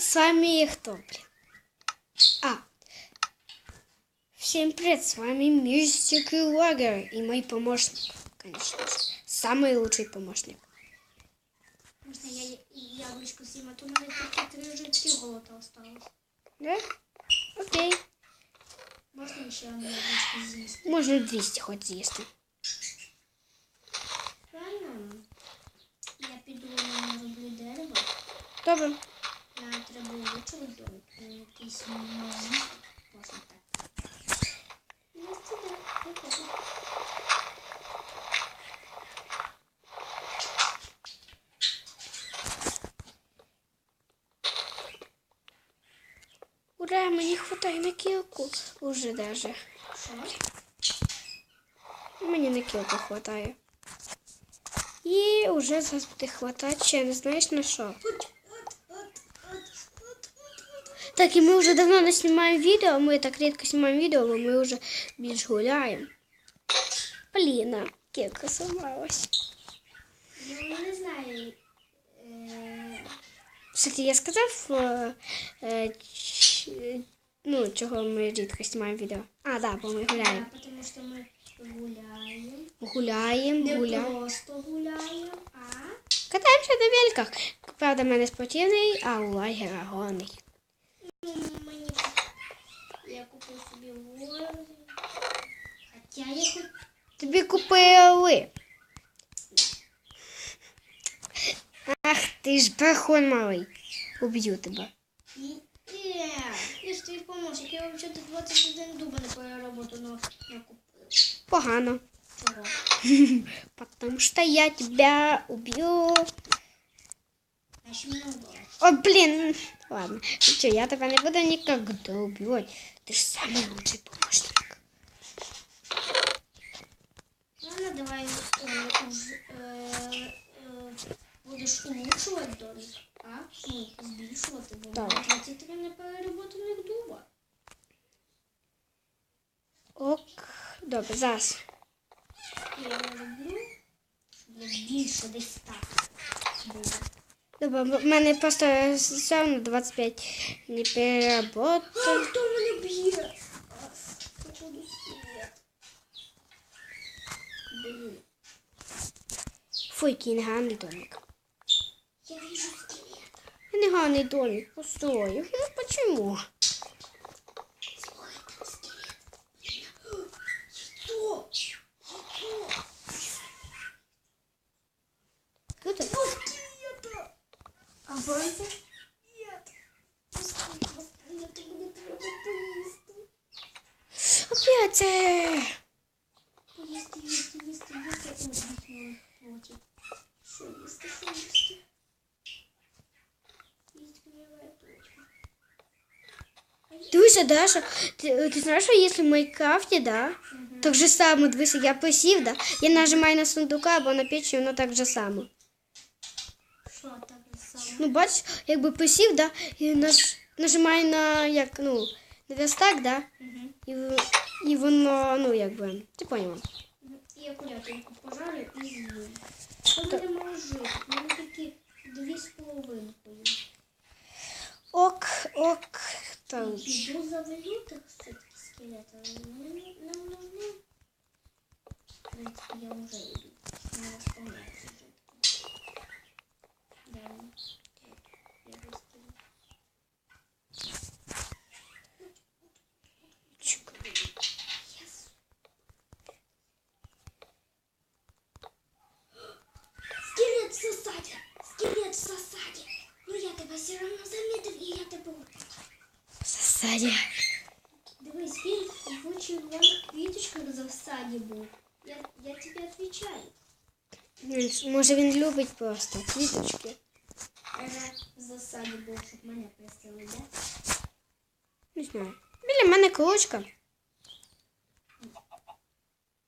с вами кто, блин? А. Всем привет, с вами Мистик и Лагер и мой помощник, конечно же. Самый лучший помощник. Можна я і яблучко з'їм, а то в мене тільки три житті голода осталось. Да? Окей. Можна ще одне яблучко з'їсти? Можно 200 хоть з'їсти. Правильно? Я піду на роблю дерево. Добре. Якийсь маленький. Можна так. Ура, мені хватає на кілку. Уже даже. Мені на кілку хватає. І вже зараз буде хватати ще не знаєш на що. Так, і ми вже давно не знімаємо відео, ми так рідко знімаємо відео, бо ми вже більш гуляємо. Блін, а, сломалась. Ну, не знаю. Е, Кстати, я сказав, е, е, ну, чого ми рідко знімаємо відео. А, да, бо ми гуляємо. да, тому що ми гуляємо. Гуляємо, Не гуляємо. просто гуляємо, а Катаємося на великах. Правда, в мене спортивний, а у лагера горний. Мені я купив собі вози. Хоча я хоч Тобі купили. Ах, ти ж брехун малий. Уб'ю тебе. і е, я ж твій помощник. Я взагалі 21 дуба не переработав, но я купив. Погано. Чого? Потому что я тебя убью. Значить, мене вбили. О, блин. Ладно. Ну что, я тебя не буду никогда убивать. Ты же самый лучший помощник. Ладно, давай е, уж, е, е, будеш улучшувати домик, а? Ну, збільшувати, бо в мене Так. 23 непереработаних дуба. Ок. Добре, зараз. Я роблю, щоб більше десь так було. Добре, в мене просто все на 25 не переработав. А, хто мене б'є? Походу. Блін. Фу, який негарний домик. Я вижу скелет. Негарний домик, пустой. Ну, почему? поїсти. Опять це. Поїсти, їсти, їсти, їсти. Ой, дихнула в роті. Що їсти, що їсти? Їсти гнилая точка. Дивися, Даша, ти, ти знаєш, що якщо в Майнкрафті, да, так же само, дивися, я посів, да, я нажимаю на сундука або на печі, воно так же само. Ну, бачиш, якби посів, да, і наж, нажимаю на, як, ну, на верстак, да, і, і воно, ну, якби, ти поняла. І акуратненько пожарю і з'їм. Що дві з половинкою. Ок, ок, все-таки скелета. Мені нам нужно. В принципі, я розповняюся жити. Да. все одно замітив і я тебе убив. В засаді. Дивись, він хоче вон квіточка в засаді був. Я, я тобі відповідаю. Він- Може він любить просто квіточки. Ага, в засаді був, щоб мене присили, да? Не знаю. Біля мене колочка.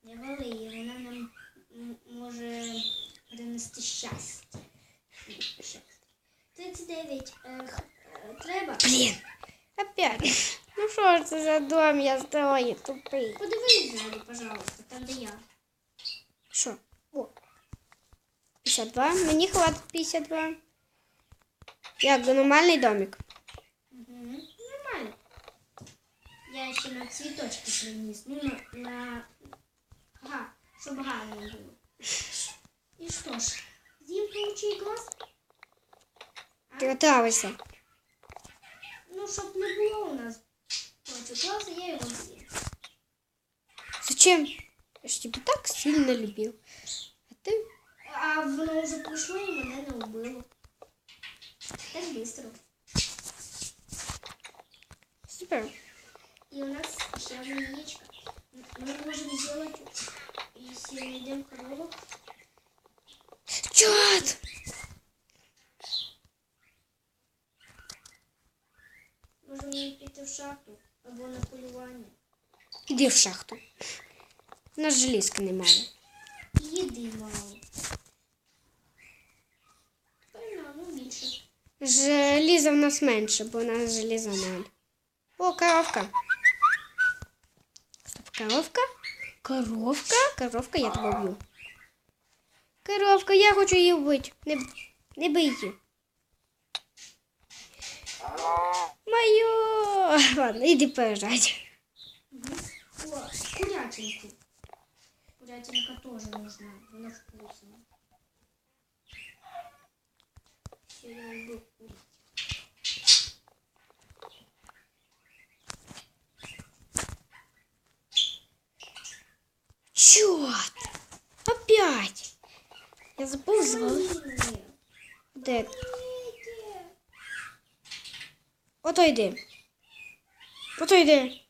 Не вали її, вона нам м, може принести щастя. 39 э, треба. Опять. Ну что, ж за дом, я здаю, тупий. Подивись далі, пожалуйста, тогда де я. Що? О. 52. Мені хватить 52. Я за нормальный домик? Угу. нормальный. Я еще на цветочки приніс. Ну, на, на... Ага, щоб гарно було. І ж, з'їм паучий глаз? Ти. Ну, щоб не було у нас глаз, я його з'їм. Зачем? Я ж тебе так сильно любив. А ти? А воно вже прийшло і мене не вбило. Так швидко. Супер. Іди в шахту. У нас желізки немає. Їди мало. Ну. Желіза в нас менше, бо у нас желіза ноль. О, коровка. Стоп, коровка? Коровка? Коровка, я тебе вб'ю. Коровка, я хочу її вбити. Не, не бий її. Мою. Ладно, іди поїжджай. Курятинку. Курятинка тоже нужна. Она вкусная. Всё, я убил курицу. Чот! Опять! Я забув звали. Блин. Де? Видите?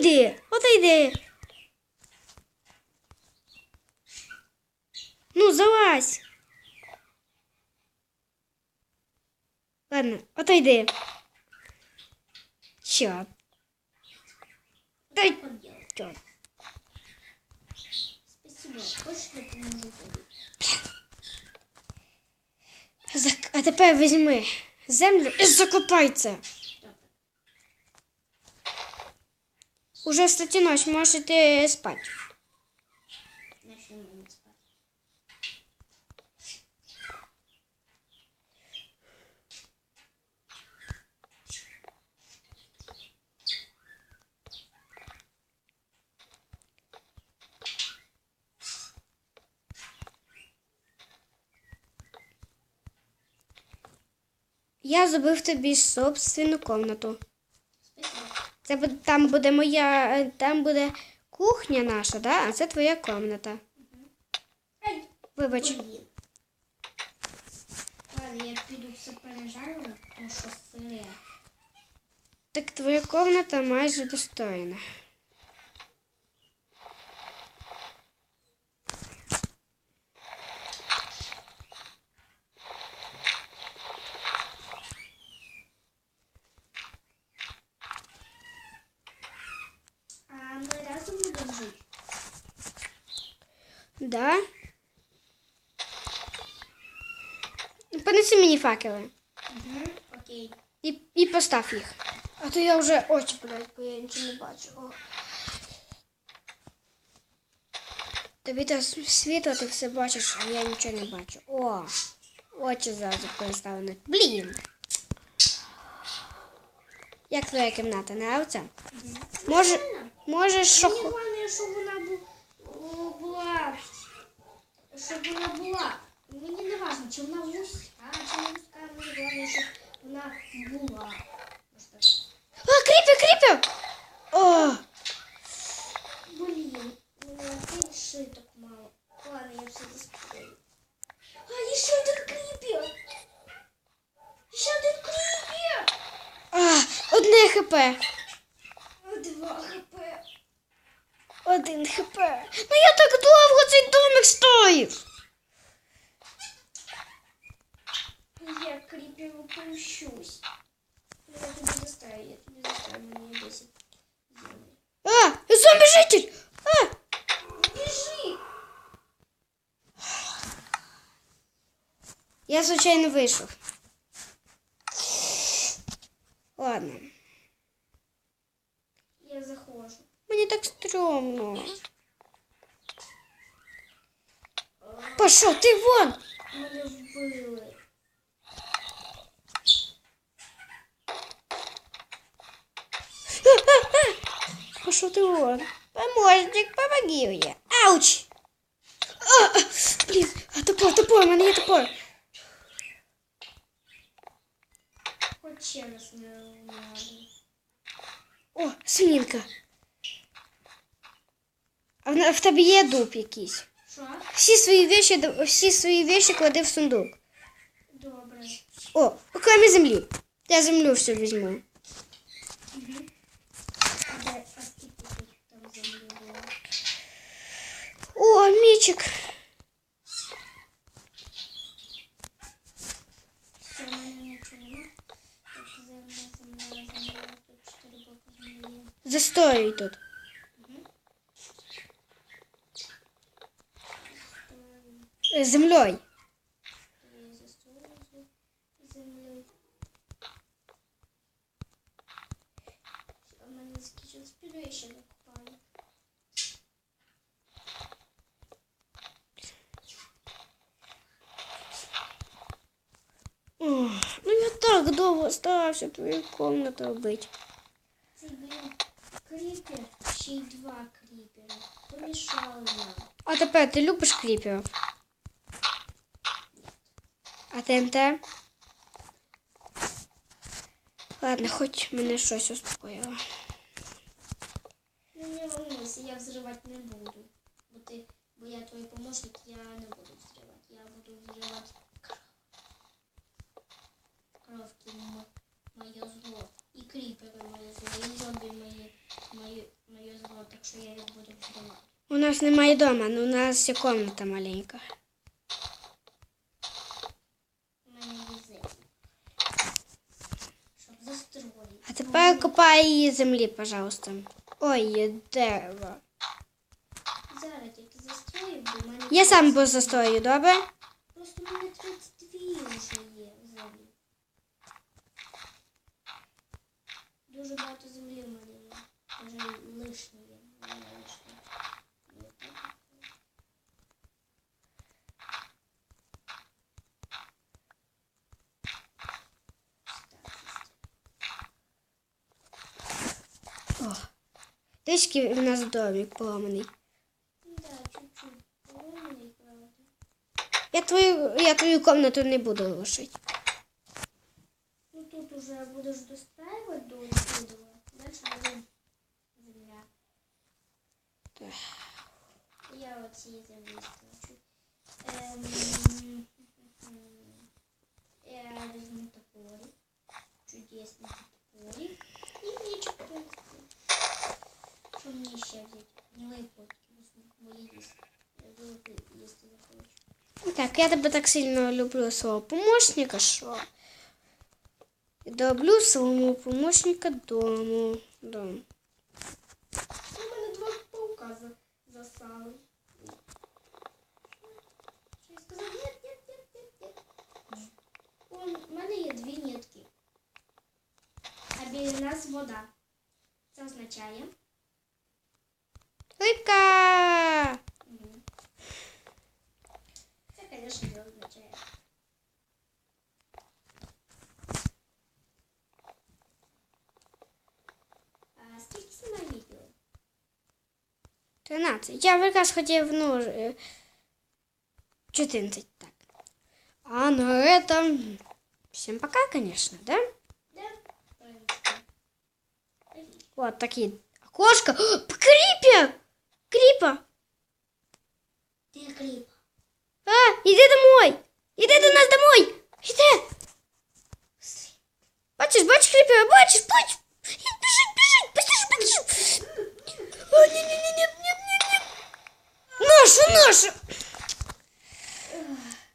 Ото йди. Ото йди. Ти- Ото йди. Ото йди. Ну, залазь. Ладно, ото йди. Чот. Дай. Чот. Спасибо. Хочешь? А тепер візьми землю і закопай. Добре. Уже кстати, ночь, можете спать. Я зробив тобі собственну комнату. Це буде, там буде моя, е, там буде кухня наша, да? а це твоя кімната. Вибач. Ладно, я піду все пережарю, тому що сире. Так твоя кімната майже достойна. А ми разом будемо жити? Да? Понеси мені факели Угу. Окей. і, і постав їх. А то я вже очі блядь, бо я нічого не бачу. О. Тобі то світло, ти все бачиш, а я нічого не бачу. О, очі зразу переставлені. Блін. Як твоя кімната, нравиться? Може, можеш що Мені головне, щоб вона бу- о, була. Щоб вона була. Мені не важно, чи вона вузька, чи не вузька. Мені головне, щоб вона була. А, кріпер, кріпер! О, Блін, мене опять шиток мало. Ладно, я все заспокою. А, є ще один кріпер! Ще один кріпер! а, одне хп. Я тебе заставлю, мне 10 земли. А, зомбі-житель! А, Бежи! я случайно вийшов. Ладно. Я захожу. Мені так стрьомно. Пошов, ти вон! Мене вбили. пошел ты вон. Помощник, помоги мне. Ауч! А, а, блин, а топор, топор, у мене є топор. Хоч ще раз не надо. О, свинка. А в, на- в тебе є дуб якийсь. Що? Всі свої вещи, д- всі свої вещи клади в сундук. Добре. О, окремі землі. Я землю все візьму. А О, мечик. Застой тут. Угу. Землей. Землей. Так довго старався твою комнату робити. Цей, блін, кріпер, ще й два кріпера. Помішали нам. А тепер ти любиш кріперів? А ТНТ? Ладно, хоч мене щось успокоїло. Ну не волнуйся, я взривати не буду. Бо ти, бо я твій помощник, я не буду взривати. Я буду взривати. Кровки моє зло. І кріпери моє зло, і зомбі моє, моє, моє зло, так що я їх буду взривати. У нас немає дома, але у нас є комната маленька. У мене є землі. Щоб застроїти. А тепер копай її землі, пожалуйста. Ой, є дерево. Зараз я ти застроїв, бо в мене... Я сам позастою, добре? Просто в мене 32 вже є землі. Дуже багато землі в мене є. Вже лишнє є. О. Десь в нас домик поламаний. Да, чуть-чуть. Поломаний, правда. Я твою, я твою комнату не буду рушити. Ну тут уже будеш достраивать до отсюда. Дальше буде земля. Так. Я от цієї землі скажу. Ем, я візьму топорик. Чудесний топорик. І меч, в принципі. Що мені ще взяти? Гнилий потки візьму, бо я їсти. Я дуже їсти захочу. Так, я тебе так сильно люблю свого помощника, що доблю своєму помощника дому. Дом. У мене два паука за, засали. Що я сказав? Нет, нет, нет, нет, нет. Он, у мене є дві нитки. А біля нас вода. Це означає. Рибка! 13. Я якраз хотів, ну, е, 14, так. А на этом всем пока, конечно, да? Да? В принципі. Привіт. Вот такие окошко. О, Крипер! Крипа! Ти кліп. А, иди домой! Иди до нас домой! Иди! Бачиш, бачиш крипера, бачиш, бачиш! Біжить, біжить, бачиш, бачиш! О, ні, ні, ні, ні, ні, ні, ні. Нашу, нашу!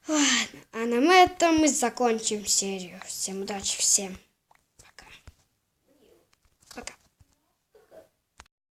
Ладно, а на этом мы закончим серию. Всем удачи, всем.